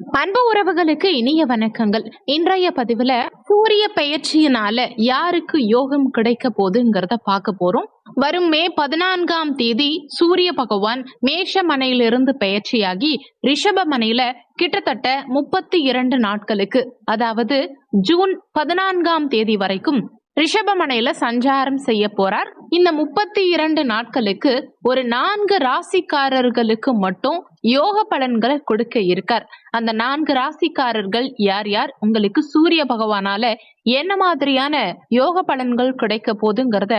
அன்பு உறவுகளுக்கு இனிய வணக்கங்கள். இன்றைய பதிவுல சூரிய பெயர்ச்சியினால யாருக்கு யோகம் கிடைக்க போகுதுங்கிறத பார்க்க போறோம். வரும் மே பதினான்காம் தேதி சூரிய பகவான் மேஷ மனையிலிருந்து பெயர்ச்சியாகி ரிஷப மனையில கிட்டத்தட்ட முப்பத்தி இரண்டு நாட்களுக்கு அதாவது ஜூன் பதினான்காம் தேதி வரைக்கும் ரிஷபமனையில சஞ்சாரம் செய்ய போறார். இந்த முப்பத்தி இரண்டு நாட்களுக்கு ஒரு நான்கு ராசிக்காரர்களுக்கு மட்டும் யோக பலன்களை கொடுக்க இருக்கார். அந்த நான்கு ராசிக்காரர்கள் யார் யார்? உங்களுக்கு சூரிய பகவானால என்ன மாதிரியான யோக பலன்கள் கிடைக்க போதுங்கிறத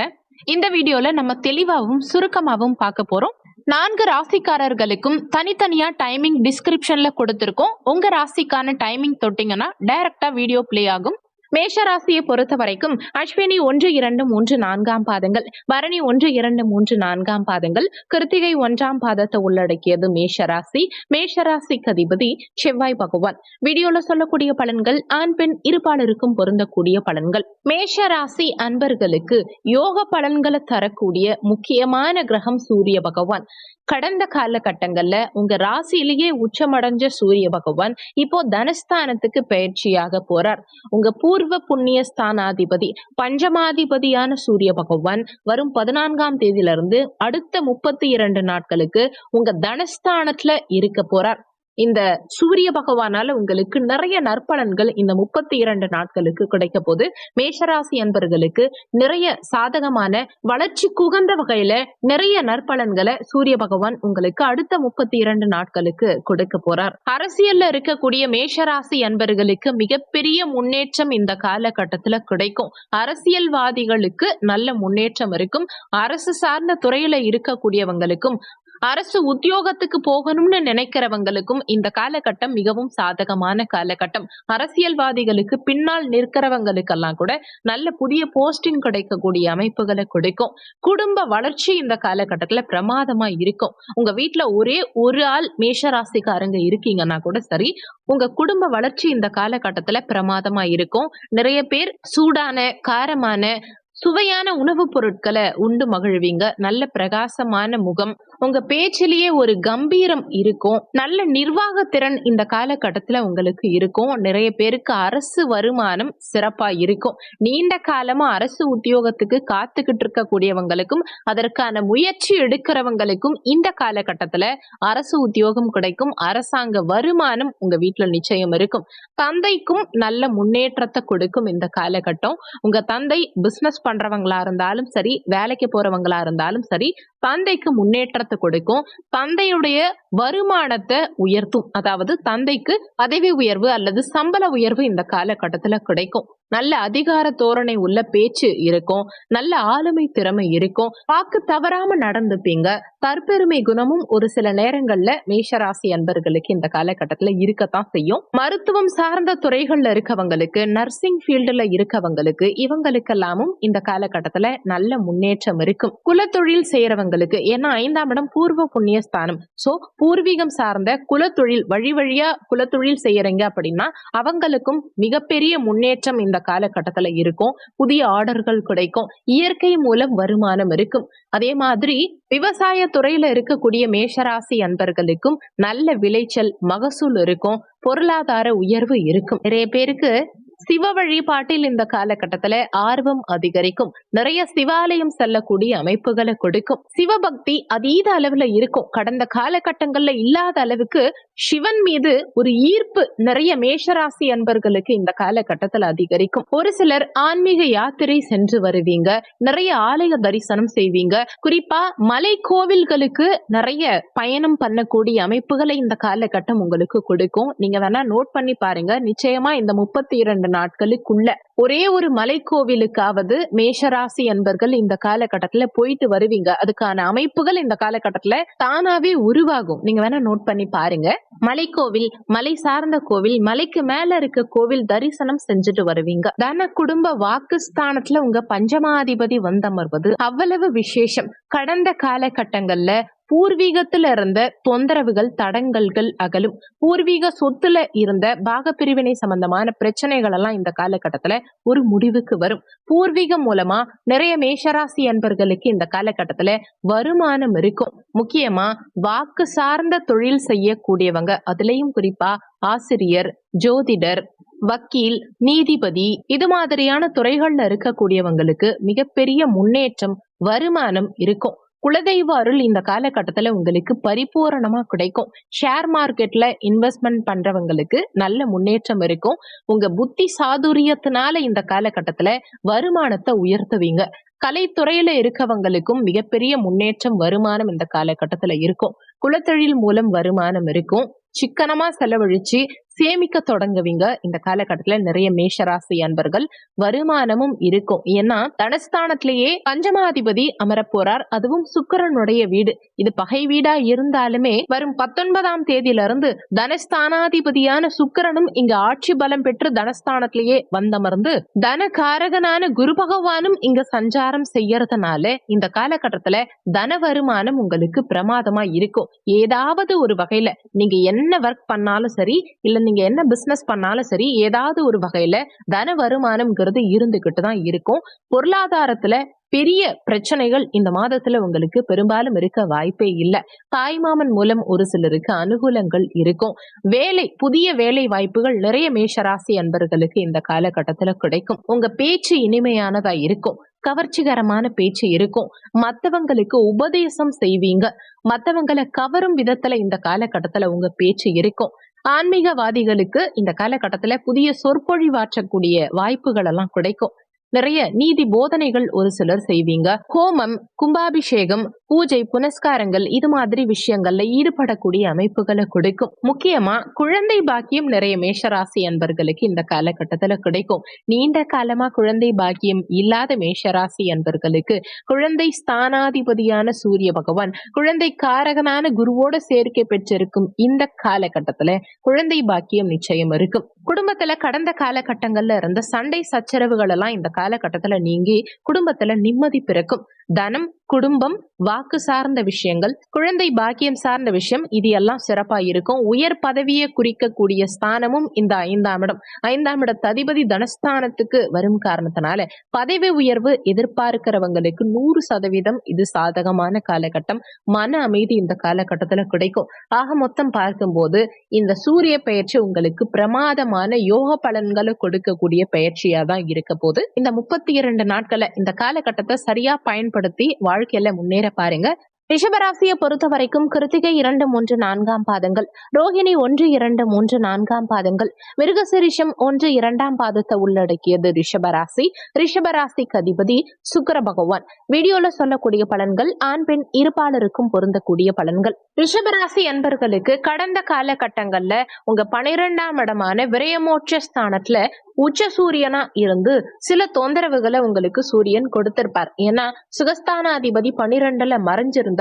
இந்த வீடியோல நம்ம தெளிவாகவும் சுருக்கமாகவும் பார்க்க போறோம். நான்கு ராசிக்காரர்களுக்கும் தனித்தனியா டைமிங் டிஸ்கிரிப்ஷன்ல கொடுத்துருக்கோம். உங்க ராசிக்கான டைமிங் தொட்டிங்கன்னா டைரக்டா வீடியோ ப்ளே ஆகும். மேஷ ராசியை பொறுத்த வரைக்கும் அஸ்வினி ஒன்று இரண்டு மூன்று நான்காம் பாதங்கள். பரணி ஒன்று இரண்டு மூன்று நான்காம் பாதங்கள். கிருத்திகை ஒன்றாம் பாதத்தை உள்ளடக்கியது மேஷ ராசி அதிபதி செவ்வாய் பகவான். வீடியோல சொல்லக்கூடிய பலன்கள் ஆண் பெண் இருபாலருக்கும் பொருந்தக்கூடிய பலன்கள். மேஷ ராசி அன்பர்களுக்கு யோக பலன்களை தரக்கூடிய முக்கியமான கிரகம் சூரிய பகவான். கடந்த காலகட்டங்கள்ல உங்க ராசியிலேயே உச்சமடைஞ்ச சூரிய பகவான் இப்போ தனஸ்தானத்துக்கு பயிற்சியாக போறார். உங்க பூர்வ புண்ணிய ஸ்தானாதிபதி பஞ்சமாதிபதியான சூரிய பகவான் வரும் பதினான்காம் தேதியிலிருந்து அடுத்த முப்பத்தி இரண்டு நாட்களுக்கு உங்க தனஸ்தானத்துல இருக்க போறார். இந்த சூரிய பகவானால உங்களுக்கு நிறைய நற்பலன்கள் இந்த முப்பத்தி இரண்டு நாட்களுக்கு கிடைக்க போது மேஷராசி அன்பர்களுக்கு நிறைய சாதகமான வளர்ச்சி குகந்த வகையில நிறைய நற்பலன்களை சூரிய பகவான் உங்களுக்கு அடுத்த முப்பத்தி இரண்டு நாட்களுக்கு கொடுக்க போறார். அரசியல்ல இருக்கக்கூடிய மேஷராசி அன்பர்களுக்கு மிகப்பெரிய முன்னேற்றம் இந்த காலகட்டத்துல கிடைக்கும். அரசியல்வாதிகளுக்கு நல்ல முன்னேற்றம் இருக்கும். அரசு சார்ந்த துறையில இருக்கக்கூடியவங்களுக்கும் அரசு உத்தியோகத்துக்கு போகணும்னு நினைக்கிறவங்களுக்கும் இந்த காலகட்டம் மிகவும் சாதகமான காலகட்டம். அரசியல்வாதிகளுக்கு பின்னால் நிற்கிறவங்களுக்கெல்லாம் கூட நல்ல புதிய போஸ்டிங் கிடைக்கக்கூடிய அமைப்புகளை கொடுக்கும். குடும்ப வளர்ச்சி இந்த காலகட்டத்துல பிரமாதமா இருக்கும். உங்க வீட்டுல ஒரே ஒரு ஆள் மேஷராசிக்காரங்க இருக்கீங்கன்னா கூட சரி உங்க குடும்ப வளர்ச்சி இந்த காலகட்டத்துல பிரமாதமா இருக்கும். நிறைய பேர் சூடான காரமான சுவையான உணவுப் பொருட்களை உண்டு மகிழ்வீங்க. நல்ல பிரகாசமான முகம் உங்க பேச்சிலேயே ஒரு கம்பீரம் இருக்கும். நல்ல நிர்வாக திறன் இந்த காலகட்டத்துல உங்களுக்கு இருக்கும். நிறைய பேருக்கு அரசு வருமானம் சிறப்பா இருக்கும். நீண்ட காலமா அரசு உத்தியோகத்துக்கு காத்துக்கிட்டு இருக்கக்கூடியவங்களுக்கும் அதற்கான முயற்சி எடுக்கிறவங்களுக்கும் இந்த காலகட்டத்துல அரசு உத்தியோகம் கிடைக்கும். அரசாங்க வருமானம் உங்க வீட்டுல நிச்சயம் இருக்கும். தந்தைக்கும் நல்ல முன்னேற்றத்தை கொடுக்கும் இந்த காலகட்டம். உங்க தந்தை பிசினஸ் பண்றவங்களா இருந்தாலும் சரி வேலைக்கு போறவங்களா இருந்தாலும் சரி தந்தைக்கு முன்னேற்றத்தை கொடுக்கும். தந்தையுடைய வருமானத்தை உயர்த்தும். அதாவது தந்தைக்கு பதவி உயர்வு அல்லது சம்பள உயர்வு இந்த காலகட்டத்தில் கிடைக்கும். நல்ல அதிகார தோரணை உள்ள பேச்சு இருக்கும். நல்ல ஆளுமை திறமை இருக்கும். வாக்கு தவறாம நடந்துப்பீங்க. தற்பெருமை குணமும் ஒரு சில நேரங்கள்ல மேஷராசி அன்பர்களுக்கு இந்த காலகட்டத்துல இருக்கத்தான் செய்யும். மருத்துவம் சார்ந்த துறைகள்ல இருக்கவங்களுக்கு நர்சிங் ஃபீல்டுல இருக்கவங்களுக்கு இவங்களுக்கெல்லாமும் இந்த காலகட்டத்துல நல்ல முன்னேற்றம் இருக்கும். குலத்தொழில் செய்யறவங்களுக்கு ஏன்னா ஐந்தாம் இடம் பூர்வ புண்ணிய ஸ்தானம். சோ பூர்வீகம் சார்ந்த குலத்தொழில் வழி வழியா குலத்தொழில் செய்யறீங்க அப்படின்னா அவங்களுக்கும் மிகப்பெரிய முன்னேற்றம் இந்த காலகட்டத்துல இருக்கும். புதிய ஆர்டர்கள் கிடைக்கும். இயற்கை மூலம் வருமானம் இருக்கும். அதே மாதிரி விவசாய துறையில இருக்கக்கூடிய மேஷராசி அன்பர்களுக்கும் நல்ல விளைச்சல் மகசூல் இருக்கும். பொருளாதார உயர்வு இருக்கும். நிறைய பேருக்கு சிவ வழிபாட்டில் இந்த காலகட்டத்துல ஆர்வம் அதிகரிக்கும். நிறைய சிவாலயம் செல்லக்கூடிய அமைப்புகளை கொடுக்கும். சிவபக்தி அதீத அளவுல இருக்கும். கடந்த காலகட்டங்கள்ல இல்லாத அளவுக்கு சிவன் மீது ஒரு ஈர்ப்பு நிறைய மேஷராசி அன்பர்களுக்கு இந்த காலகட்டத்துல அதிகரிக்கும். ஒரு சிலர் ஆன்மீக யாத்திரை சென்று வருவீங்க. நிறைய ஆலய தரிசனம் செய்வீங்க. குறிப்பா மலை கோவில்களுக்கு நிறைய பயணம் பண்ணக்கூடிய அமைப்புகளை இந்த காலகட்டம் உங்களுக்கு கொடுக்கும். நீங்க வேணா நோட் பண்ணி பாருங்க. நிச்சயமா இந்த முப்பத்தி இரண்டு நாட்களுக்குள்ள ஒரே ஒரு மலை கோவிலுக்காவது மேஷராசி அன்பர்கள் இந்த காலகட்டத்துல போயிட்டு வருவீங்க. அதுக்கான அமைப்புகள் இந்த காலகட்டத்துல தானாவே உருவாகும். நீங்க வேணா நோட் பண்ணி பாருங்க. மலைக்கோவில் மலை சார்ந்த கோவில் மலைக்கு மேல இருக்க கோவில் தரிசனம் செஞ்சுட்டு வருவீங்க. தன குடும்ப வாக்குஸ்தானத்துல உங்க பஞ்சமாதிபதி வந்தமர்வது அவ்வளவு விசேஷம். கடந்த காலகட்டங்கள்ல பூர்வீகத்துல இருந்த தொந்தரவுகள் தடங்கல்கள் அகலும். பூர்வீக சொத்துல இருந்த பாகப்பிரிவினை சம்பந்தமான பிரச்சனைகள் எல்லாம் இந்த காலகட்டத்துல ஒரு முடிவுக்கு வரும். பூர்வீகம் மூலமா நிறைய மேஷராசி அன்பர்களுக்கு இந்த காலகட்டத்துல வருமானம் இருக்கும். முக்கியமா வாக்கு சார்ந்த தொழில் செய்யக்கூடியவங்க. அதுலயும் குறிப்பா ஆசிரியர் ஜோதிடர் வக்கீல் நீதிபதி இது மாதிரியான துறைகள்ல இருக்கக்கூடியவங்களுக்கு மிகப்பெரிய முன்னேற்றம் வருமானம் இருக்கும். குலதெய்வ அருள் இந்த காலகட்டத்தில் உங்களுக்கு பரிபூரணமாக கிடைக்கும். ஷேர் மார்க்கெட்ல இன்வெஸ்ட்மெண்ட் பண்றவங்களுக்கு நல்ல முன்னேற்றம் இருக்கும். உங்க புத்தி சாதுரியத்தினால இந்த காலகட்டத்தில் வருமானத்தை உயர்த்துவீங்க. கலைத்துறையில இருக்கவங்களுக்கும் மிகப்பெரிய முன்னேற்றம் வருமானம் இந்த காலகட்டத்தில் இருக்கும். குலத்தொழில் மூலம் வருமானம் இருக்கும். சிக்கனமா செலவழிச்சு சேமிக்க தொடங்குவீங்க. இந்த காலகட்டத்துல நிறைய மேஷராசி அன்பர்கள் வருமானமும் இருக்கும். ஏன்னா தனஸ்தானத்திலேயே பஞ்சமாதிபதி அமரப்போறார். அதுவும் சுக்கரனுடைய வீடு. இது பகை வீடா இருந்தாலுமே வரும் பத்தொன்பதாம் தேதியில இருந்து தனஸ்தானாதிபதியான சுக்கரனும் இங்க ஆட்சி பலம் பெற்று தனஸ்தானத்திலேயே வந்தமர்ந்து தனகாரகனான குரு பகவானும் இங்க சஞ்சாரம் செய்யறதுனால இந்த காலகட்டத்துல தன வருமானம் உங்களுக்கு பிரமாதமா இருக்கும். ஏதாவது ஒரு வகையில நீங்க என்ன ஒர்க் பண்ணாலும் சரி இல்ல நீங்க என்ன பிசினஸ் பண்ணாலும் சரி ஏதாவது ஒரு வகையில் தன வருமானம்ங்கிறது இருந்துக்கிட்டு தான் இருக்கும். பொருளாதாரத்துல பெரிய பிரச்சனைகள் இந்த மாதத்துல உங்களுக்கு பெரும்பாலும் இருக்க வாய்ப்பே இல்லை. தாய்மாமன் மூலம் ஒரு சிலருக்கு அனுகூலங்கள் இருக்கும். வேலை புதிய வேலை வாய்ப்புகள் நிறைய மேஷராசி அன்பர்களுக்கு இந்த காலகட்டத்துல கிடைக்கும். உங்க பேச்சு இனிமையானதா இருக்கும். கவர்ச்சிகரமான பேச்சு இருக்கும். மத்தவங்களுக்கு உபதேசம் செய்வீங்க. மற்றவங்களை கவரும் விதத்துல இந்த காலகட்டத்துல உங்க பேச்சு இருக்கும். ஆன்மீகவாதிகளுக்கு இந்த காலகட்டத்துல புதிய சொற்பொழிவாற்றக்கூடிய வாய்ப்புகள் எல்லாம் கிடைக்கும். நிறைய நீதி போதனைகள் ஒரு சிலர் செய்வீங்க. ஹோமம் கும்பாபிஷேகம் பூஜை புனஸ்காரங்கள் இது மாதிரி விஷயங்கள்ல ஈடுபடக்கூடிய அமைப்புகளை கொடுக்கும். முக்கியமா குழந்தை பாக்கியம் நிறைய மேஷராசி அன்பர்களுக்கு இந்த காலகட்டத்துல கிடைக்கும். நீண்ட காலமா குழந்தை பாக்கியம் இல்லாத மேஷராசி அன்பர்களுக்கு குழந்தை ஸ்தானாதிபதியான சூரிய பகவான் குழந்தை காரகனான குருவோட சேர்க்கை பெற்றிருக்கும் இந்த காலகட்டத்துல குழந்தை பாக்கியம் நிச்சயம் இருக்கும். குடும்பத்துல கடந்த காலகட்டங்கள்ல இருந்த சண்டை சச்சரவுகள் எல்லாம் இந்த காலகட்டத்துல நீங்கி குடும்பத்துல நிம்மதி பிறக்கும். தனம் குடும்பம் வாக்கு சார்ந்த விஷயங்கள் குழந்தை பாக்கியம் சார்ந்த விஷயம் இது எல்லாம் சிறப்பா இருக்கும். உயர் பதவியை குறிக்கக்கூடிய ஸ்தானமும் இந்த ஐந்தாம் இடம். ஐந்தாம் இட அதிபதி தனஸ்தானத்துக்கு வரும் காரணத்தினால பதவி உயர்வு எதிர்பார்க்கிறவங்களுக்கு நூறு சதவீதம் இது சாதகமான காலகட்டம். மன அமைதி இந்த காலகட்டத்துல கிடைக்கும். ஆக மொத்தம் பார்க்கும்போது இந்த சூரிய பயிற்சி உங்களுக்கு பிரமாதமான யோக பலன்களை கொடுக்கக்கூடிய பயிற்சியா தான் இருக்க போது இந்த முப்பத்தி இரண்டு நாட்களை இந்த காலகட்டத்தை சரியா பயன்படுத்த வாழ்க்கையில முன்னேற பாருங்க. ரிஷபராசியை பொறுத்த வரைக்கும் கிருத்திகை இரண்டு மூன்று நான்காம் பாதங்கள். ரோஹிணி ஒன்று இரண்டு மூன்று நான்காம் பாதங்கள். மிருகசிரிஷம் ஒன்று இரண்டாம் பாதத்தை உள்ளடக்கியது ரிஷபராசி. ரிஷபராசிக்கு அதிபதி சுக்கர பகவான். வீடியோல சொல்லக்கூடிய பலன்கள் ஆண் பெண் இருப்பாளருக்கும் பொருந்தக்கூடிய பலன்கள். ரிஷபராசி அன்பர்களுக்கு கடந்த காலகட்டங்கள்ல உங்க பனிரெண்டாம் இடமான விரயமோட்ச ஸ்தானத்துல உச்ச சூரியனா இருந்து சில தொந்தரவுகளை உங்களுக்கு சூரியன் கொடுத்திருப்பார். ஏன்னா சுகஸ்தானாதிபதி பனிரெண்டுல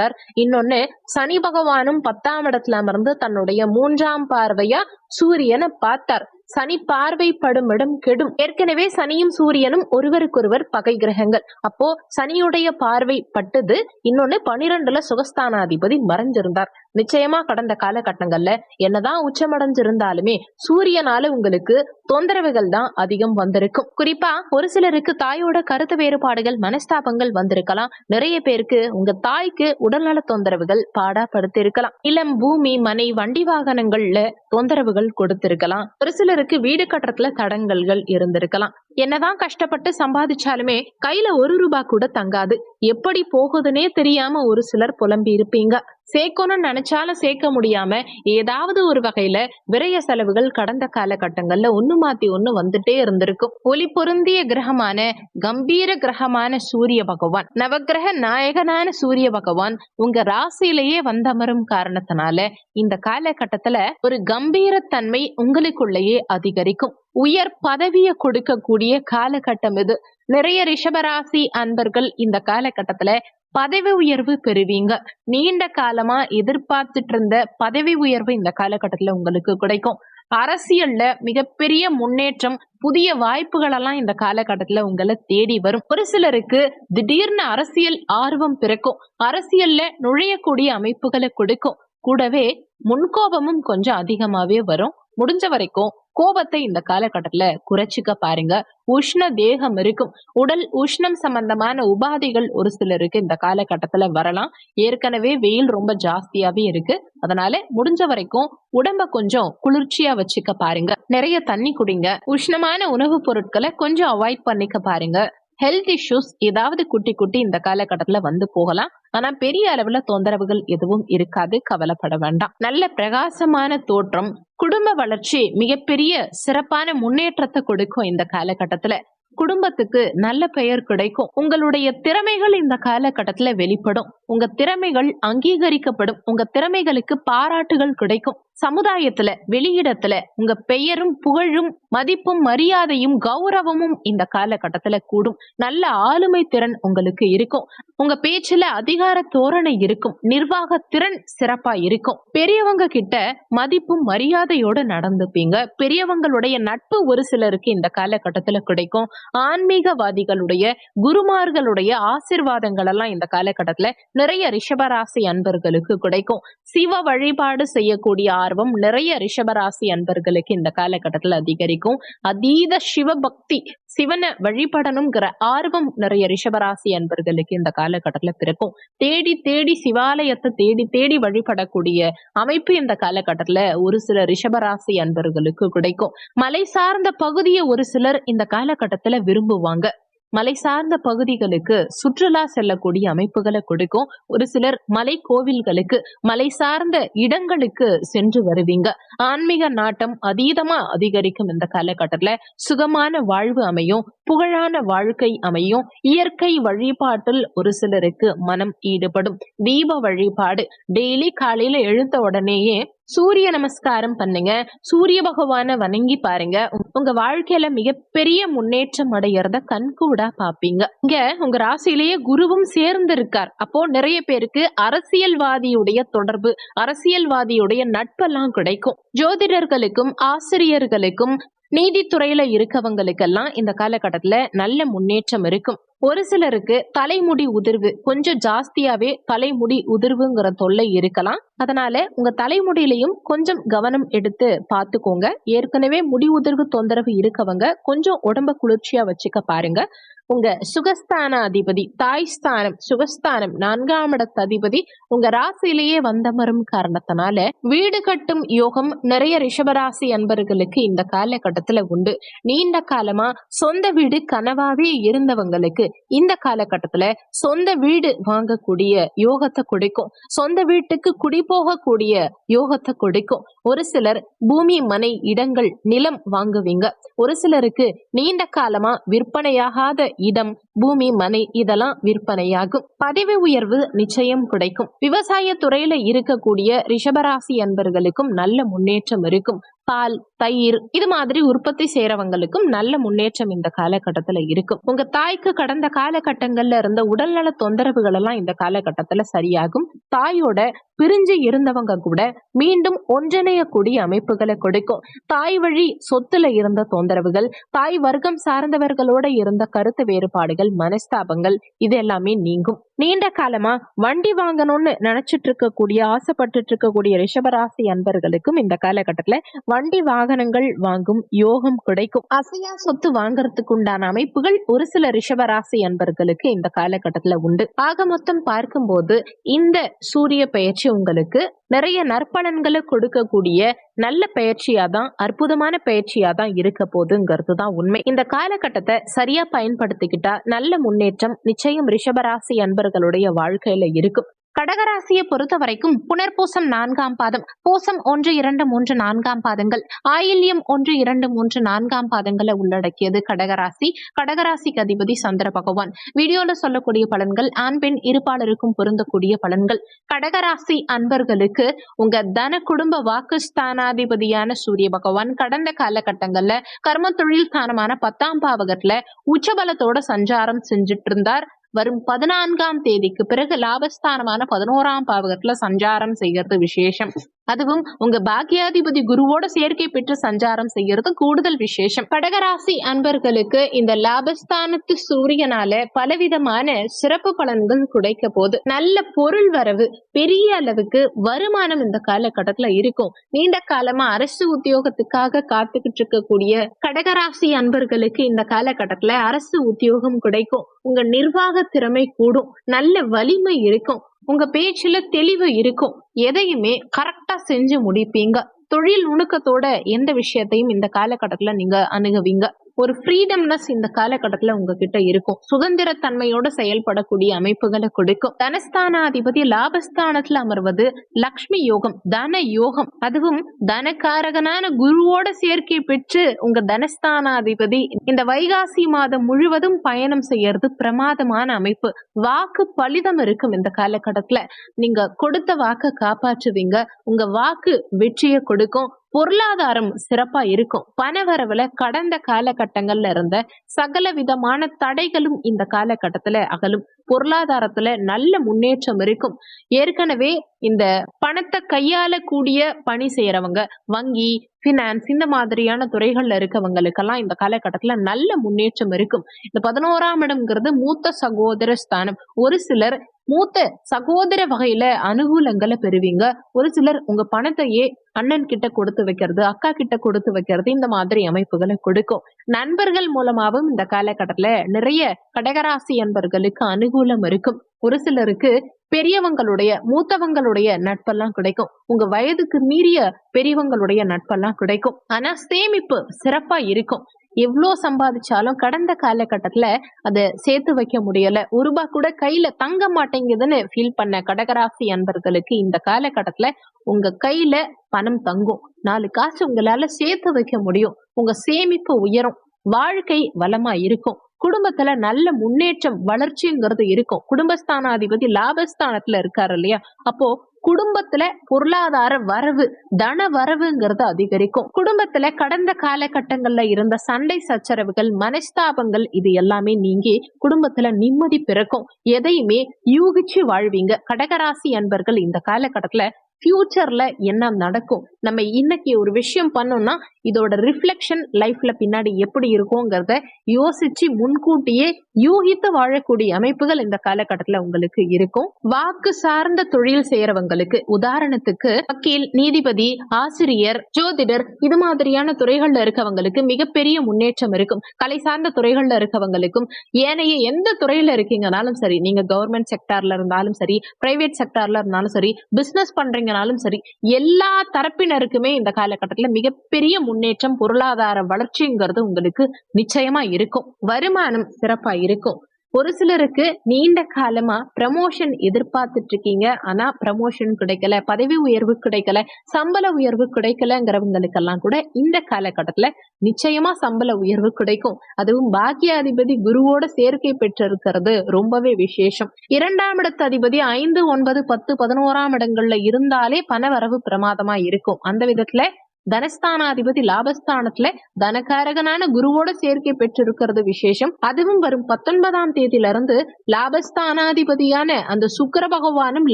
இருந்தார் இன்னொன்னு சனி பகவானும் பத்தாம் இடத்துல அமர்ந்து தன்னுடைய மூன்றாம் பார்வையா சூரியனை பார்த்தார். சனி பார்வைப்படும் இடம் கெடும். ஏற்கனவே சனியும் சூரியனும் ஒருவருக்கொருவர் பகை கிரகங்கள். அப்போ சனியுடைய பார்வை பட்டது. இன்னொன்னு பனிரெண்டுல சுகஸ்தானாதிபதி மறைஞ்சிருந்தார். நிச்சயமா கடந்த காலகட்டங்கள்ல என்னதான் உச்சமடைஞ்சிருந்தாலுமே சூரியனால உங்களுக்கு தொந்தரவுகள் தான் அதிகம் வந்திருக்கும். குறிப்பா ஒரு சிலருக்கு தாயோட கருத்து வேறுபாடுகள் மனஸ்தாபங்கள் வந்திருக்கலாம். நிறைய பேருக்கு உங்க தாய்க்கு உடல்நல தொந்தரவுகள் பாடா படுத்திருக்கலாம் இளம் பூமி மனை வண்டி வாகனங்கள்ல தொந்தரவுகள் கொடுத்திருக்கலாம். ஒரு சிலருக்கு வீடு கட்டுறதுல தடங்கல்கள் இருந்திருக்கலாம். என்னதான் கஷ்டப்பட்டு சம்பாதிச்சாலுமே கையில ஒரு ரூபாய் கூட தங்காது. எப்படி போகுதுன்னே தெரியாம ஒரு சிலர் புலம்பி இருப்பீங்க. சேர்க்கணும்னு நினைச்சாலும் சேர்க்க முடியாம ஏதாவது ஒரு வகையில விரய செலவுகள் கடந்த காலகட்டங்கள்ல ஒண்ணு மாத்தி ஒண்ணு வந்துட்டே இருந்திருக்கும். ஒளி பொருந்திய கிரகமான கம்பீர கிரகமான சூரிய பகவான் நவக்கிரக நாயகனான சூரிய பகவான் உங்க ராசியிலேயே வந்தமரும் காரணத்தினால இந்த காலகட்டத்துல ஒரு கம்பீரத்தன்மை உங்களுக்குள்ளேயே அதிகரிக்கும். உயர் பதவியை கொடுக்கக்கூடிய காலகட்டம் இது. நிறைய ரிஷபராசி அன்பர்கள் இந்த காலகட்டத்துல பதவி உயர்வு பெறுவீங்க. நீண்ட காலமா எதிர்பார்த்துட்டு இருந்த பதவி உயர்வு இந்த காலகட்டத்துல உங்களுக்கு கிடைக்கும். அரசியல்ல மிகப்பெரிய முன்னேற்றம் புதிய வாய்ப்புகள் எல்லாம் இந்த காலகட்டத்துல உங்களை தேடி வரும். ஒரு சிலருக்கு திடீர்னு அரசியல் ஆர்வம் பிறக்கும். அரசியல்ல நுழையக்கூடிய அமைப்புகளை கொடுக்கும். கூடவே முன்கோபமும் கொஞ்சம் அதிகமாவே வரும். முடிஞ்ச வரைக்கும் கோபத்தை இந்த காலகட்டத்துல குறைச்சிக்க பாருங்க. உஷ்ண தேகம் இருக்கும். உடல் உஷ்ணம் சம்பந்தமான உபாதைகள் ஒரு சிலருக்கு இந்த காலகட்டத்துல வரலாம். ஏற்கனவே வெயில் ரொம்ப ஜாஸ்தியாவே இருக்கு. அதனால முடிஞ்ச வரைக்கும் உடம்ப கொஞ்சம் குளிர்ச்சியா வச்சுக்க பாருங்க. நிறைய தண்ணி குடிங்க. உஷ்ணமான உணவுப் பொருட்களை கொஞ்சம் அவாய்ட் பண்ணிக்க பாருங்க. ஹெல்த் இஷ்யூஸ் ஏதாவது குட்டி குட்டி இந்த காலகட்டத்துல வந்து போகலாம். ஆனா பெரிய அளவுல தொந்தரவுகள் எதுவும் இருக்காது. கவலைப்பட வேண்டாம். நல்ல பிரகாசமான தோற்றம் குடும்ப வளர்ச்சி மிகப்பெரிய சிறப்பான முன்னேற்றத்தை கொடுக்கும் இந்த காலகட்டத்துல. குடும்பத்துக்கு நல்ல பெயர் கிடைக்கும். உங்களுடைய திறமைகள் இந்த காலகட்டத்துல வெளிப்படும். உங்க திறமைகள் அங்கீகரிக்கப்படும். உங்க திறமைகளுக்கு பாராட்டுகள் கிடைக்கும். சமுதாயத்துல வெளியிடத்துல உங்க பெயரும் புகழும் மதிப்பும் மரியாதையும் கௌரவமும் இந்த காலகட்டத்துல கூடும். நல்ல ஆளுமை திறன் உங்களுக்கு இருக்கும். உங்க பேச்சுல அதிகார தோரணை இருக்கும். நிர்வாக திறன் சிறப்பா இருக்கும். பெரியவங்க கிட்ட மதிப்பும் மரியாதையோட நடந்துப்பீங்க. பெரியவங்களுடைய நட்பு ஒரு சிலருக்கு இந்த காலகட்டத்துல கிடைக்கும். ஆன்மீகவாதிகளுடைய குருமார்களுடைய ஆசிர்வாதங்கள் எல்லாம் இந்த காலகட்டத்துல நிறைய ரிஷபராசி அன்பர்களுக்கு கிடைக்கும். சிவ வழிபாடு செய்யக்கூடிய ஆர்வம் நிறைய ரிஷபராசி அன்பர்களுக்கு இந்த காலகட்டத்துல அதிகரிக்கும். அதீத சிவபக்தி சிவனை வழிபடணுங்கிற ஆர்வம் நிறைய ரிஷபராசி அன்பர்களுக்கு இந்த காலகட்டத்துல பிறக்கும். தேடி தேடி சிவாலயத்தை தேடி தேடி வழிபடக்கூடிய அமைப்பு இந்த காலகட்டத்துல ஒரு சில ரிஷபராசி அன்பர்களுக்கு கிடைக்கும். மலை சார்ந்த பகுதியை ஒரு சிலர் இந்த காலகட்டத்துல விரும்புவாங்க. மலை சார்ந்த பகுதிகளுக்கு சுற்றுலா செல்லக்கூடிய அமைப்புகளை கொடுக்கும். ஒரு சிலர் மலை கோவில்களுக்கு மலை சார்ந்த இடங்களுக்கு சென்று வருவீங்க. ஆன்மீக நாட்டம் அதீதமா அதிகரிக்கும் இந்த காலகட்டத்துல. சுகமான வாழ்வு அமையும் புகழான வாழ்க்கை அமையும். இயற்கை வழிபாட்டில் ஒரு சிலருக்கு மனம் ஈடுபடும். தீப வழிபாடு. டெய்லி காலையில எழுந்த உடனேயே சூரிய நமஸ்காரம் பண்ணுங்க. சூரிய பகவானை வணங்கி பாருங்க. உங்க வாழ்க்கையில மிகப்பெரிய முன்னேற்றம் அடையறத கண்கூடா பாப்பீங்க. இங்க உங்க ராசியிலேயே குருவும் சேர்ந்து இருக்கார். அப்போ நிறைய பேருக்கு அரசியல்வாதியுடைய தொடர்பு அரசியல்வாதியுடைய நட்பெல்லாம் கிடைக்கும். ஜோதிடர்களுக்கும் ஆசிரியர்களுக்கும் நீதித்துறையில இருக்கவங்களுக்கெல்லாம் இந்த காலகட்டத்துல நல்ல முன்னேற்றம் இருக்கும். ஒரு சிலருக்கு தலைமுடி உதிர்வு கொஞ்சம் ஜாஸ்தியாவே தலைமுடி உதிர்வுங்கிற தொல்லை இருக்கலாம். அதனால உங்க தலைமுடியிலையும் கொஞ்சம் கவனம் எடுத்து பார்த்துக்கோங்க. ஏற்கனவே முடி உதிர்வு தொந்தரவு இருக்கவங்க கொஞ்சம் உடம்ப குளிர்ச்சியா வச்சுக்க பாருங்க. உங்க சுகஸ்தான அதிபதி தாய் ஸ்தானம் சுகஸ்தானம் நான்காம் இடத்து அதிபதி உங்க ராசியிலேயே வந்தமரும் காரணத்தினால வீடு கட்டும் யோகம் நிறைய ரிஷபராசி அன்பர்களுக்கு இந்த காலகட்டத்துல உண்டு. நீண்ட காலமா சொந்த வீடு கனவாவே இருந்தவங்களுக்கு இந்த காலகட்டத்துல சொந்த வீடு வாங்கக்கூடிய யோகத்தை கொடுக்கும். சொந்த வீட்டுக்கு குடி போகக்கூடிய யோகத்தை கொடுக்கும். ஒரு சிலர் பூமி மனை இடங்கள் நிலம் வாங்குவீங்க. ஒரு சிலருக்கு நீண்ட காலமா விற்பனையாகாத இடம் பூமி மனை இதெல்லாம் விற்பனையாகும். பதவி உயர்வு நிச்சயம் கிடைக்கும். விவசாய துறையில இருக்கக்கூடிய ரிஷபராசி அன்பர்களுக்கும் நல்ல முன்னேற்றம் இருக்கும். பால் தயிர் இது மாதிரி உற்பத்தி செய்யறவங்களுக்கும் நல்ல முன்னேற்றம் இந்த காலகட்டத்துல இருக்கும். உங்க தாய்க்கு கடந்த காலகட்டங்கள்ல இருந்த உடல்நல தொந்தரவுகள் எல்லாம் இந்த காலகட்டத்துல சரியாகும். தாயோட பிரிஞ்சு இருந்தவங்க கூட மீண்டும் ஒன்றிணையக்கூடிய அமைப்புகளை கொடுக்கும். தாய் வழி சொத்துல இருந்த தொந்தரவுகள் தாய் வர்க்கம் சார்ந்தவர்களோட இருந்த கருத்து வேறுபாடுகள் மனஸ்தாபங்கள் இது எல்லாமே நீங்கும். நீண்ட காலமா வண்டி வாங்கணும்னு நினைச்சிட்டு இருக்கக்கூடிய ஆசைப்பட்டுட்டு இருக்கக்கூடிய ரிஷபராசி அன்பர்களுக்கும் இந்த காலகட்டத்துல வண்டி வாகனங்கள் வாங்கும் யோகம் கிடைக்கும். அசையா சொத்து வாங்கறதுக்கு உண்டான அமைப்புகள் ஒரு சில ரிஷபராசி அன்பர்களுக்கு இந்த காலகட்டத்துல உண்டு. ஆக மொத்தம் பார்க்கும்போது இந்த சூரிய பயிற்சி உங்களுக்கு நிறைய நற்பலன்களை கொடுக்கக்கூடிய நல்ல பயிற்சியா தான் அற்புதமான பயிற்சியா தான் இருக்க போதுங்கிறது தான் உண்மை. இந்த காலகட்டத்தை சரியா பயன்படுத்திக்கிட்டா நல்ல முன்னேற்றம் நிச்சயம் ரிஷபராசி அன்பர்களுடைய வாழ்க்கையில இருக்கும். கடகராசியை பொறுத்த வரைக்கும் புனர்பூசம் நான்காம் பாதம் பூசம் ஒன்று இரண்டு மூன்று நான்காம் பாதங்கள் ஆயில்யம் ஒன்று இரண்டு மூன்று நான்காம் பாதங்களை உள்ளடக்கியது கடகராசி. கடகராசிக்கு அதிபதி சந்திர பகவான். வீடியோல சொல்லக்கூடிய பலன்கள் ஆண் பெண் இருப்பாளருக்கும் பொருந்தக்கூடிய பலன்கள். கடகராசி அன்பர்களுக்கு உங்க தன குடும்ப வாக்கு ஸ்தானாதிபதியான சூரிய பகவான் கடந்த காலகட்டங்கள்ல கர்ம தொழில் ஸ்தானமான பத்தாம் பாவகத்துல உச்சபலத்தோட சஞ்சாரம் செஞ்சுட்டு இருந்தார் வரும் பதினான்காம் தேதிக்கு பிறகு லாபஸ்தானமான பதினோராம் பாவகத்துல சஞ்சாரம் செய்கிறது விசேஷம். அதுவும் உங்க பாக்கியாதிபதி குருவோட சேர்க்கை பெற்று சஞ்சாரம் செய்யறது கூடுதல் விசேஷம். கடகராசி அன்பர்களுக்கு இந்த லாபஸ்தானத்து சூரியனால பலவிதமான சிறப்பு பலன்கள் கிடைக்க போது நல்ல பொருள் வரவு பெரிய அளவுக்கு வருமானம் இந்த காலகட்டத்துல இருக்கும். நீண்ட காலமா அரசு உத்தியோகத்துக்காக காத்துக்கிட்டு இருக்கக்கூடிய கடகராசி அன்பர்களுக்கு இந்த காலகட்டத்துல அரசு உத்தியோகம் கிடைக்கும். உங்க நிர்வாக திறமை கூடும். நல்ல வலிமை இருக்கும். உங்க பேச்சுல தெளிவு இருக்கும். எதையுமே கரெக்டா செஞ்சு முடிப்பீங்க. தொழில் நுணுக்கத்தோட எந்த விஷயத்தையும் இந்த காலகட்டத்துல நீங்க அணுகுவீங்க. ஒரு ஃப்ரீடம்னஸ் இந்த காலகட்டத்தில் உங்ககிட்ட இருக்கும். சுதந்திரத்தன்மையோட செயல்படக்கூடிய அமைப்புகளை கொடுக்கும். தனஸ்தானாதிபதி லாபஸ்தானத்துல அமர்வது லக்ஷ்மி யோகம் தன யோகம். அதுவும் தனக்காரகனான குருவோட சேர்க்கை பெற்று உங்க தனஸ்தானாதிபதி இந்த வைகாசி மாதம் முழுவதும் பயணம் செய்யறது பிரமாதமான அமைப்பு. வாக்கு பலிதம் இருக்கும் இந்த காலகட்டத்துல. நீங்க கொடுத்த வாக்கை காப்பாற்றுவீங்க. உங்க வாக்கு வெற்றியை கொடுக்கும். பொருளாதாரம் சிறப்பா இருக்கும். பணவரவுல கடந்த காலகட்டங்கள்ல இருந்த சகல விதமான தடைகளும் இந்த காலகட்டத்துல அகலும். பொருளாதாரத்துல நல்ல முன்னேற்றம் இருக்கும். ஏற்கனவே இந்த பணத்தை கையாளக்கூடிய பணி செய்யறவங்க வங்கி பினான்ஸ் இந்த மாதிரியான துறைகள்ல இருக்கவங்களுக்கெல்லாம் இந்த காலகட்டத்துல நல்ல முன்னேற்றம் இருக்கும். இந்த பதினோராம் இடம்ங்கிறது மூத்த சகோதர ஸ்தானம் ஒரு சிலர் மூத்த சகோதர வகையில அனுகூலங்களை பெறுவீங்க. ஒரு சிலர் உங்க பணத்தையே அண்ணன் கிட்ட கொடுத்து வைக்கிறது அக்கா கிட்ட கொடுத்து வைக்கிறது இந்த மாதிரி அமைப்புகளை கொடுக்கும். நண்பர்கள் மூலமாகவும் இந்த காலகட்டத்துல நிறைய கடகராசி அன்பர்களுக்கு அனுகூலம் இருக்கும். ஒரு சிலருக்கு பெரியவங்களுடைய மூத்தவங்களுடைய நட்பெல்லாம் கிடைக்கும். உங்க வயதுக்கு மீறிய பெரியவங்களுடைய நட்பெல்லாம் கிடைக்கும். ஆனா சேமிப்பு சிறப்பா இருக்கும். எவ்வளோ சம்பாதிச்சாலும் கடந்த காலகட்டத்தில் அதை சேர்த்து வைக்க முடியலை. ஒரு ரூபாய் கூட கையில் தங்க மாட்டேங்குதுன்னு ஃபீல் பண்ண கடகராசி அன்பர்களுக்கு இந்த காலகட்டத்தில் உங்கள் கையில் பணம் தங்கும். நாலு காசு உங்களால் சேர்த்து வைக்க முடியும். உங்கள் சேமிப்பு உயரும். வாழ்க்கை வளமா இருக்கும். குடும்பத்துல நல்ல முன்னேற்றம் வளர்ச்சிங்கிறது இருக்கும். குடும்பஸ்தானாதிபதி லாபஸ்தானத்துல இருக்காரு இல்லையா? அப்போ குடும்பத்துல பொருளாதார வரவு தன வரவுங்கிறது அதிகரிக்கும். குடும்பத்துல கடந்த காலகட்டங்கள்ல இருந்த சண்டை சச்சரவுகள் மனஸ்தாபங்கள் இது எல்லாமே நீங்கி குடும்பத்துல நிம்மதி பிறக்கும். எதையுமே யூகிச்சு வாழ்வீங்க. கடகராசி அன்பர்கள் இந்த காலகட்டத்துல ஃபியூச்சர்ல என்ன நடக்கும்? நம்ம இன்னைக்கு ஒரு விஷயம் பண்ணோம்னா இதோட ரிஃப்ளெக்ஷன் லைஃப்ல பின்னாடி எப்படி இருக்குங்கிறத யோசிச்சு முன்கூட்டியே யூகித்து வாழக்கூடிய அமைப்புகள் இந்த காலகட்டத்துல உங்களுக்கு இருக்கும். வாக்கு சார்ந்த தொழில் செய்யறவங்களுக்கு உதாரணத்துக்கு வக்கீல் நீதிபதி ஆசிரியர் ஜோதிடர் இது மாதிரியான துறைகள்ல இருக்கவங்களுக்கு மிகப்பெரிய முன்னேற்றம் இருக்கும். கலை சார்ந்த துறைகள்ல இருக்கவங்களுக்கும் ஏனைய எந்த துறையில இருக்கீங்கனாலும் சரி நீங்க கவர்மெண்ட் செக்டார்ல இருந்தாலும் சரி பிரைவேட் செக்டார்ல இருந்தாலும் சரி பிசினஸ் பண்றீங்கனாலும் சரி எல்லா தரப்பினருக்குமே இந்த காலகட்டத்தில் மிகப்பெரிய முன்னேற்றம் பொருளாதார வளர்ச்சிங்கிறது உங்களுக்கு நிச்சயமா இருக்கும். வருமானம் சிறப்பா இருக்கும். ஒரு சிலருக்கு நீண்ட காலமா ப்ரமோஷன் எதிர்பார்த்துட்டு இருக்கீங்க ஆனா ப்ரமோஷன் கிடைக்கல பதவி உயர்வு கிடைக்கல சம்பள உயர்வு கிடைக்கலங்கிறவங்களுக்கெல்லாம் கூட இந்த காலகட்டத்துல நிச்சயமா சம்பள உயர்வு கிடைக்கும். அதுவும் பாக்கியாதிபதி குருவோட சேர்க்கை பெற்றிருக்கிறது ரொம்பவே விசேஷம். இரண்டாம் இடத்து அதிபதி ஐந்து ஒன்பது பத்து பதினோராம் இடங்கள்ல இருந்தாலே பணவரவு பிரமாதமா இருக்கும். அந்த விதத்துல தனஸ்தானாதிபதி லாபஸ்தானத்துல தனகாரகனான குருவோட சேர்க்கை பெற்றிருக்கிறது விசேஷம். அதுவும் வரும் பத்தொன்பதாம் தேதியில இருந்து லாபஸ்தானாதிபதியான அந்த சுக்கர பகவானும்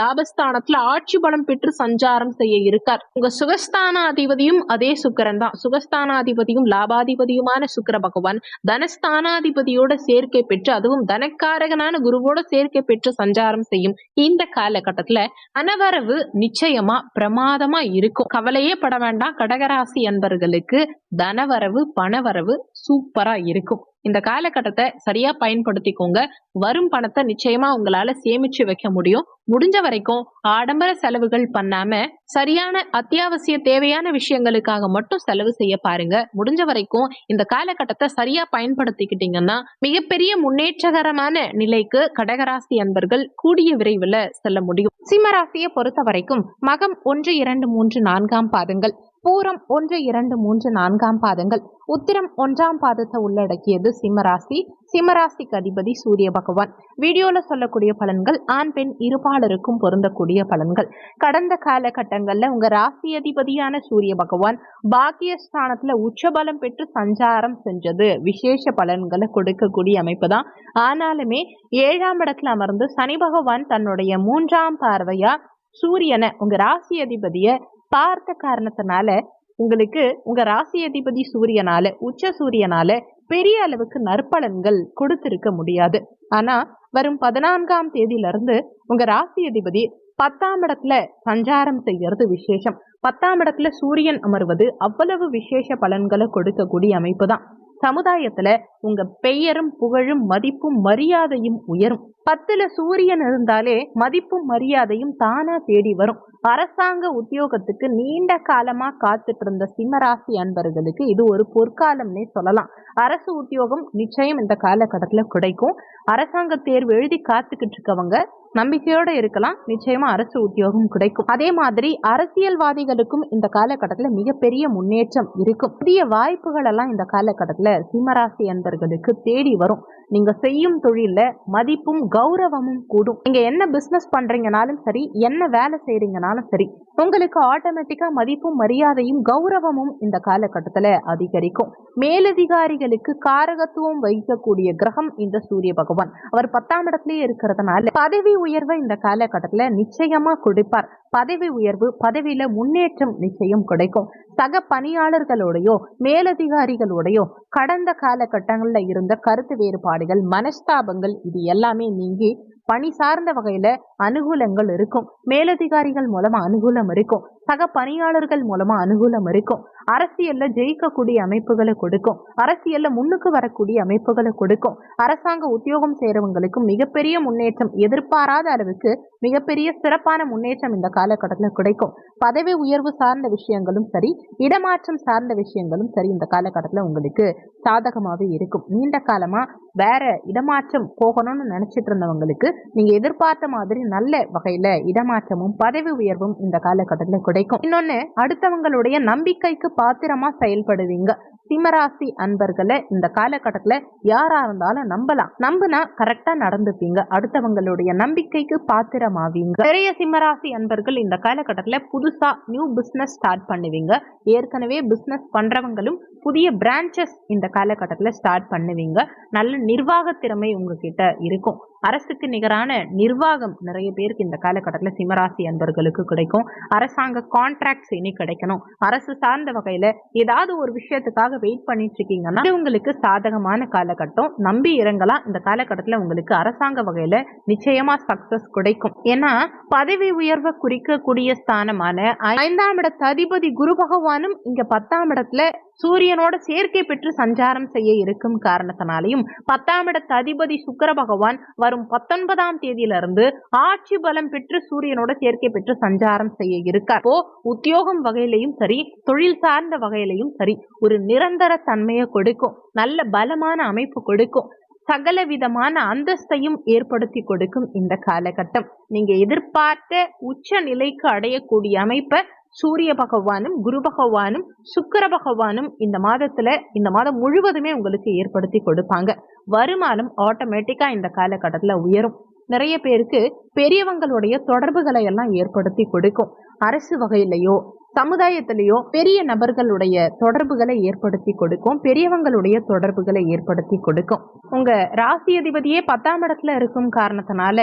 லாபஸ்தானத்துல ஆட்சி பலம் பெற்று சஞ்சாரம் செய்ய இருக்கார். உங்க சுகஸ்தானாதிபதியும் அதே சுக்கரன் தான். சுகஸ்தானாதிபதியும் லாபாதிபதியுமான சுக்கர பகவான் தனஸ்தானாதிபதியோட சேர்க்கை பெற்று அதுவும் தனக்காரகனான குருவோட சேர்க்கை பெற்று சஞ்சாரம் செய்யும் இந்த காலகட்டத்துல அனவரவு நிச்சயமா பிரமாதமா இருக்கும். கவலையே பட வேண்டாம். கடகராசி அன்பர்களுக்கு தனவரவு பணவரவு சூப்பரா இருக்கும். இந்த காலகட்டத்தை சரியா பயன்படுத்திக்கோங்க. வரும் பணத்தை நிச்சயமா உங்களால சேமிச்சு வைக்க முடியும். முடிஞ்ச வரைக்கும் ஆடம்பர செலவுகள் பண்ணாம சரியான அத்தியாவசிய தேவையான விஷயங்களுக்காக மட்டும் செலவு செய்ய பாருங்க. முடிஞ்ச வரைக்கும் இந்த காலகட்டத்தை சரியா பயன்படுத்திக்கிட்டீங்கன்னா மிகப்பெரிய முன்னேற்றகரமான நிலைக்கு கடகராசி அன்பர்கள் கூடிய விரைவில் செல்ல முடியும். சிம்மராசியை பொறுத்த வரைக்கும் மகம் ஒன்று இரண்டு மூன்று நான்காம் பாதங்கள். பூரம் ஒன்று இரண்டு மூன்று நான்காம் பாதங்கள். உத்திரம் ஒன்றாம் பாதத்தை உள்ளடக்கியது சிம்மராசி. சிம்மராசிக்கு அதிபதி சூரிய பகவான். வீடியோல சொல்லக்கூடிய பலன்கள் ஆண் பெண் இருபாலருக்கும் பொருந்தக்கூடிய பலன்கள். கடந்த காலகட்டங்கள்ல உங்க ராசி அதிபதியான சூரிய பகவான் பாக்கியஸ்தானத்துல உச்சபலம் பெற்று சஞ்சாரம் செஞ்சது. விசேஷ பலன்களை கொடுக்கக்கூடிய அமைப்பு தான். ஆனாலுமே ஏழாம் இடத்துல அமர்ந்து சனி பகவான் தன்னுடைய மூன்றாம் பார்வையா சூரியனை உங்க ராசி அதிபதியை பார்த்த காரணத்தினால உங்களுக்கு உங்க ராசி அதிபதி சூரியனால உச்ச சூரியனால பெரிய அளவுக்கு நற்பலன்கள் கொடுத்திருக்க முடியாது. ஆனா வரும் பதினான்காம் தேதியில இருந்து உங்க ராசி அதிபதி பத்தாம் இடத்துல சஞ்சாரம் செய்யறது விசேஷம். பத்தாம் இடத்துல சூரியன் அமர்வது அவ்வளவு விசேஷ பலன்களை கொடுக்கக்கூடிய அமைப்பு தான் சமுதாயத்துல உங்க பெயரும் புகழும் மதிப்பும் மரியாதையும் உயரும். பத்துல சூரியன் இருந்தாலே மதிப்பும் மரியாதையும் தானா தேடி வரும். அரசாங்க உத்தியோகத்துக்கு நீண்ட காலமா காத்துட்டு இருந்த சிம்மராசி அன்பர்களுக்கு இது ஒரு பொற்காலம்னே சொல்லலாம். அரசு உத்தியோகம் நிச்சயம் இந்த காலகட்டத்துல கிடைக்கும். அரசாங்க தேர்வு எழுதி காத்துக்கிட்டு இருக்கவங்க நம்பிக்கையோட இருக்கலாம். நிச்சயமா அரசு உத்தியோகம் கிடைக்கும். அதே மாதிரி அரசியல்வாதிகளுக்கும் இந்த காலகட்டத்துல மிகப்பெரிய முன்னேற்றம் இருக்கும். புதிய வாய்ப்புகள் எல்லாம் இந்த காலகட்டத்துல சிம்மராசி அன்பர்களுக்கு தேடி வரும். நீங்க செய்யும் தொழில மதிப்பும் கௌரவமும் கூடும். நீங்க என்ன பிசினஸ் பண்றீங்கனாலும் சரி என்ன வேலை செய்றீங்கனாலும் சரி உங்களுக்கு ஆட்டோமேட்டிக்கா மதிப்பும் மரியாதையும் கௌரவமும் இந்த காலகட்டத்துல அதிகரிக்கும். மேலதிகாரிகளுக்கு காரகத்துவம் வகிக்கக்கூடிய கிரகம் இந்த சூரிய பகவான். அவர் பத்தாம் இடத்துலயே இருக்கிறதுனால பதவி உயர்வை இந்த காலகட்டத்தில் நிச்சயமா கொடுப்பார். பதவி உயர்வு பதவியில முன்னேற்றம் நிச்சயம் கிடைக்கும். சக பணியாளர்களோடையோ மேலதிகாரிகளோடையோ கடந்த காலகட்டங்கள்ல இருந்த கருத்து வேறுபாடுகள் மனஸ்தாபங்கள் இது எல்லாமே நீங்கி பணி சார்ந்த வகையில அனுகூலங்கள் இருக்கும். மேலதிகாரிகள் மூலம் அனுகூலம் இருக்கும். சக பணியாளர்கள் மூலமா அனுகூலம் இருக்கும். அரசியல்ல ஜெயிக்கக்கூடிய அமைப்புகளை கொடுக்கும். அரசியல்ல முன்னுக்கு வரக்கூடிய அமைப்புகளை கொடுக்கும். அரசாங்க உத்தியோகம் செய்யறவங்களுக்கும் மிகப்பெரிய முன்னேற்றம் எதிர்பாராத அளவுக்கு மிகப்பெரிய சிறப்பான முன்னேற்றம் இந்த காலகட்டத்தில் கிடைக்கும். பதவி உயர்வு சார்ந்த விஷயங்களும் சரி இடமாற்றம் சார்ந்த விஷயங்களும் சரி இந்த காலகட்டத்தில் உங்களுக்கு சாதகமாகவே இருக்கும். நீண்ட காலமா வேற இடமாற்றம் போகணும்னு நினைச்சிட்டு இருந்தவங்களுக்கு நீங்க எதிர்பார்த்த மாதிரி நல்ல வகையில இடமாற்றமும் பதவி உயர்வும் இந்த காலகட்டத்தில் உடைக்கும் இன்னொன்னு அடுத்தவங்களுடைய நம்பிக்கைக்கு பாத்திரமா செயல்படுவீங்க. சிம்மராசி அன்பர்களை இந்த காலகட்டத்துல யாரா இருந்தாலும் நம்பலாம். நம்புனா கரெக்டா நடந்துப்பீங்க. அடுத்தவங்களுடைய நம்பிக்கைக்கு பாத்திரமாவீங்க. நிறைய சிம்மராசி அன்பர்கள் இந்த காலகட்டத்துல புதுசா நியூ பிசினஸ் ஸ்டார்ட் பண்ணுவீங்க. ஏற்கனவே பிசினஸ் பண்றவங்களும் புதிய பிரான்ச்சஸ் இந்த காலகட்டத்துல ஸ்டார்ட் பண்ணுவீங்க. நல்ல நிர்வாக திறமை உங்ககிட்ட இருக்கும். அரசுக்கு நிகரான நிர்வாகம் நிறைய பேருக்கு இந்த காலகட்டத்தில் சிம்மராசி அன்பர்களுக்கு கிடைக்கும். அரசாங்க கான்ட்ராக்ட்ஸ் இனி கிடைக்கணும். அரசு சார்ந்த வகையில ஏதாவது ஒரு விஷயத்துக்காக வெயிட் பண்ணிட்டு இருக்கீங்கன்னா உங்களுக்கு சாதகமான காலகட்டம். நம்பி இறங்கலாம். இந்த காலகட்டத்தில் உங்களுக்கு அரசாங்க வகையில நிச்சயமா சக்சஸ் கிடைக்கும். ஏன்னா பதவி உயர்வை குறிக்கக்கூடிய ஸ்தானமான ஐந்தாம் இடத்த அதிபதி குரு பகவானும் இங்க பத்தாம் இடத்துல சூரியனோட சேர்க்கை பெற்று சஞ்சாரம் செய்ய இருக்கும் காரணத்தினாலையும் பத்தாம் இடத்த அதிபதி சுக்கர பகவான் வரும் வரும் பத்தொன்பதாம் தேதியிலிருந்து ஆட்சி பலம் பெற்று சூரியனோட சேர்க்கை பெற்று சஞ்சாரம் செய்ய இருக்கார். இப்போ உத்தியோகம் வகையிலையும் சரி தொழில் சார்ந்த வகையிலையும் சரி ஒரு நிரந்தர தன்மையை கொடுக்கும். நல்ல பலமான அமைப்பு கொடுக்கும். சகல விதமான அந்தஸ்தையும் ஏற்படுத்தி கொடுக்கும் இந்த காலகட்டம். நீங்க எதிர்பார்த்த உச்ச நிலைக்கு அடையக்கூடிய அமைப்பை சூரிய பகவானும் குரு பகவானும் சுக்கர பகவானும் இந்த மாதத்துல இந்த மாதம் முழுவதுமே உங்களுக்கு ஏற்படுத்தி கொடுப்பாங்க. வருமானம் ஆட்டோமேட்டிக்கா இந்த காலகட்டத்துல உயரும். நிறைய பேருக்கு பெரியவங்களுடைய தொடர்புகளை எல்லாம் ஏற்படுத்தி கொடுக்கும். அரசு வகையிலையோ சமுதாயத்திலேயோ பெரிய நபர்களுடைய தொடர்புகளை ஏற்படுத்தி கொடுக்கும் பெரியவங்களுடைய தொடர்புகளை ஏற்படுத்தி கொடுக்கும். உங்க ராசி அதிபதியே பத்தாம் இடத்துல இருக்கும் காரணத்தினால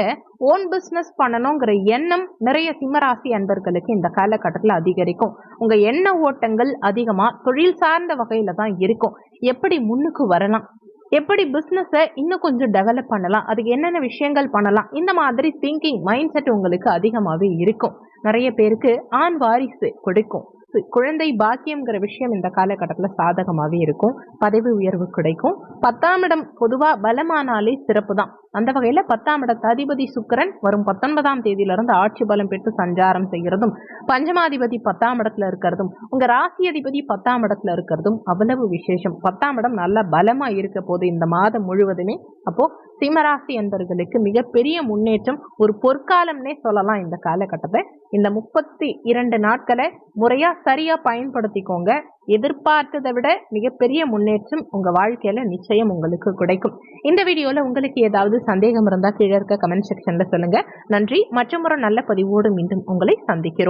ஓன் பிஸ்னஸ் பண்ணணுங்கிற எண்ணம் நிறைய சிம்மராசி அன்பர்களுக்கு இந்த காலகட்டத்தில் அதிகரிக்கும். உங்க எண்ண ஓட்டங்கள் அதிகமா தொழில் சார்ந்த வகையில தான் இருக்கும். எப்படி முன்னுக்கு வரலாம்? எப்படி பிஸ்னஸை இன்னும் கொஞ்சம் டெவலப் பண்ணலாம்? அதுக்கு என்னென்ன விஷயங்கள் பண்ணலாம்? இந்த மாதிரி திங்கிங் மைண்ட் செட் உங்களுக்கு அதிகமாகவே இருக்கும். நிறைய பேருக்கு ஆண் வாரிசு கொடுக்கும். குழந்தை பாக்கியம்ங்கிற விஷயம் இந்த காலகட்டத்தில் சாதகமாகவே இருக்கும். பதவி உயர்வு கிடைக்கும். பத்தாம் இடம் பொதுவாக பலமானாலே சிறப்பு தான். அந்த வகையில் பத்தாம் இடத்து அதிபதி சுக்கரன் வரும் பத்தொன்பதாம் தேதியிலிருந்து ஆட்சி பலம் பெற்று சஞ்சாரம் செய்கிறதும் பஞ்சமாதிபதி பத்தாம் இடத்துல இருக்கிறதும் உங்க ராசி அதிபதி பத்தாம் இடத்துல இருக்கிறதும் அவ்வளவு விசேஷம். பத்தாம் இடம் நல்ல பலமா இருக்க போது இந்த மாதம் முழுவதுமே அப்போ சிம்மராசி என்பவர்களுக்கு மிகப்பெரிய முன்னேற்றம் ஒரு பொற்காலம்னே சொல்லலாம் இந்த காலகட்டத்தை. இந்த முப்பத்தி இரண்டு நாட்களை முறையா சரியா பயன்படுத்திக்கோங்க. எதிர்பார்த்ததை விட மிகப்பெரிய முன்னேற்றம் உங்க வாழ்க்கையில நிச்சயம் உங்களுக்கு கிடைக்கும். இந்த வீடியோல உங்களுக்கு ஏதாவது சந்தேகம் இருந்தா கீழே இருக்க கமெண்ட் செக்ஷன்ல சொல்லுங்க. நன்றி. மற்றும் ஒரு நல்ல பதிவோடு மீண்டும் உங்களை சந்திக்கிறோம்.